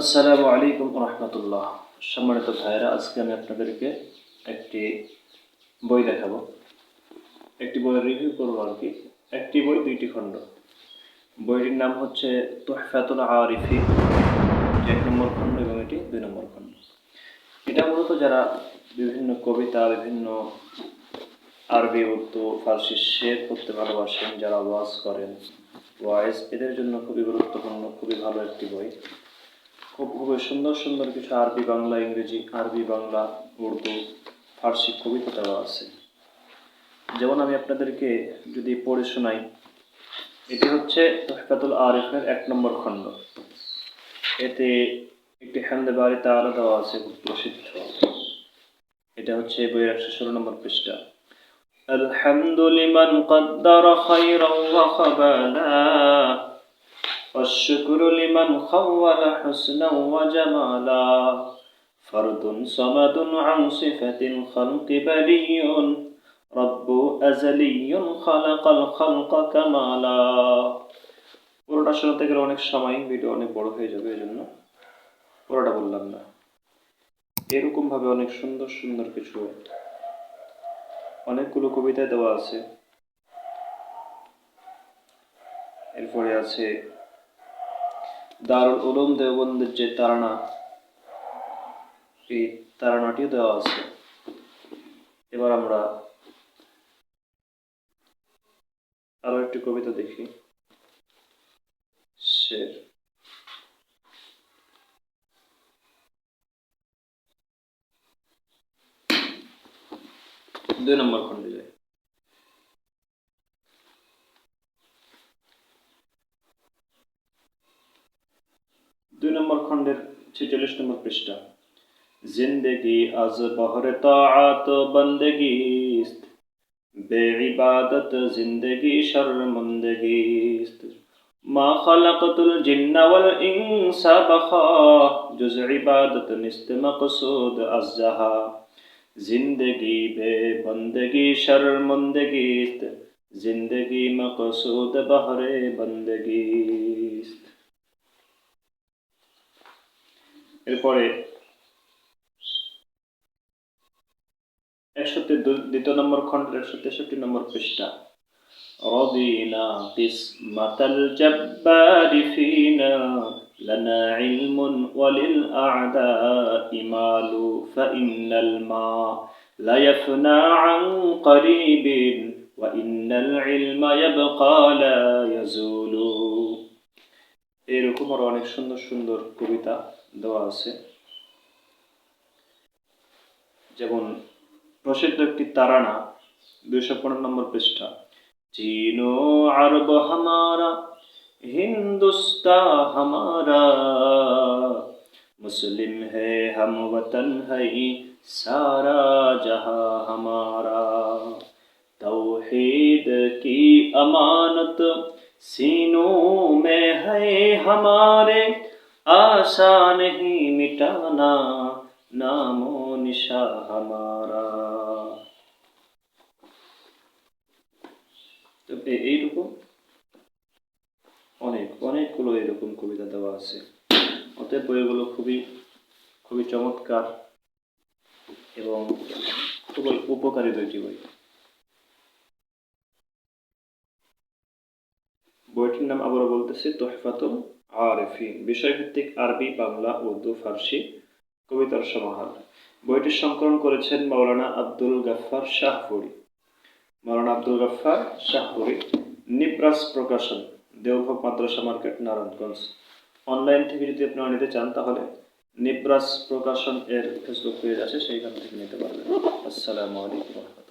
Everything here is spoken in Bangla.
আসসালামু আলাইকুম রহমতুল্লাহ সম্মানিত ভাইয়েরা, আজকে আমি আপনাদেরকে একটি বই দেখাবো। একটি বইয়ের রিভিউ করব আর কি। একটি বই, দুইটি খণ্ড। বইটির নাম হচ্ছে তোহফাতুল আরিফি এক নম্বর খণ্ড এবং এটি দুই নম্বর খণ্ড। এটা মূলত যারা বিভিন্ন কবিতা, বিভিন্ন আরবি, উর্দু, ফার্সি শের করতে ভালোবাসেন, যারা ওয়াজ করেন, ওয়াইজ, এদের জন্য খুবই গুরুত্বপূর্ণ, খুবই ভালো একটি বই। খুব খুবই সুন্দর সুন্দর কিছু আরবি বাংলা ইংরেজি আরবি বাংলা উর্দু ফার্সি কবিতা দেওয়া আছে যেমন আমি আপনাদেরকে যদি পড়ে শোনাই এটি হচ্ছে তহফাতুল আরিফের এক নম্বর খণ্ড এতে একটি হ্যান্দে বাড়ি তারা দেওয়া আছে খুব প্রসিদ্ধ এটা হচ্ছে বইয়ের একশো ষোলো নম্বর পৃষ্ঠা الحمد لمن قدر خيرا وخبالا والشكر لمن خول حسنا وجمالا فرد صمد عن صفة الخلق بري رب أزلي خلق الخلق كمالا পুরোটা শোনাতে গেলে অনেক সময় ভিডিও অনেক বড় হয়ে যাবে এই জন্য পুরোটা বললাম না এরকম ভাবে অনেক সুন্দর সুন্দর কিছু অনেকগুলো কবিতা দেওয়া আছে এরপরে আছে দারুল উলুম দেওবন্দের যে তারানা এই তারানাটিও দেওয়া আছে। এবার আমরা আরও একটি কবিতা দেখি। শের। দুই নম্বর খণ্ডে। দুই নম্বর খণ্ডের ছেচল্লিশ নম্বর পৃষ্ঠা। জিন্দেগি আজ বহরে তাআত বন্দেগি বে ইবাদত জিন্দেগি শরমন্দেগি। মা খালাকতুল জিন্না ওয়াল ইনসা বখা জুজ ইবাদত নিস্ত মকসুদ আজহা জিন্দেগি বে বন্দেগি শরমন্দেগি, জিন্দেগি মকসুদ বহরে বন্দেগি। এরপরে একশো দ্বিতীয় নম্বর খণ্ডের একশো তেষট্টি নম্বর পৃষ্ঠা رضينا قسمة الجبار فينا لنا علم وللأعداء مال فإن الماء لا يفنى عن قريب وإن العلم يبقى لا يزول এরকম আরও অনেক সুন্দর সুন্দর কবিতা দেওয়া আছে। যেমন, প্রসিদ্ধ একটি তারানা, দুইশো পনেরো নম্বর পৃষ্ঠা। চীনো আরব হামারা হিন্দুস্তা হামারা, মুসলিম হে হাম বতন হই, সারা জহা হামারা। তৌহিদ কি আমানত सीनों में है हमारे आशा नहीं मिटाना नामो निशा हमारा তো এ- এইরকম অনেক অনেকগুলো এরকম কবিতা দেওয়া আছে অতএব বইগুলো খুবই খুবই চমৎকার এবং খুবই উপকারী দুইটি বই বইটির নাম আবারও বলতেছি তোহফাতুল আরেফিন। বিষয়ভিত্তিক আরবি, বাংলা, উর্দু, ফার্সি কবিতার সমাহার। বইটির সংকলন করেছেন মাওলানা আব্দুল গাফফার শাহপুরি। মাওলানা আব্দুল গাফফার শাহপুরি, নিপ্রাস প্রকাশন দেওভোগ মাদ্রাসা মার্কেট, নারায়ণগঞ্জ। অনলাইন থেকে যদি আপনারা নিতে চান, তাহলে নিপ্রাস প্রকাশন এর ফেসবুক পেজ আছে, সেইখান থেকে নিতে পারবেন। আসসালামু আলাইকুম।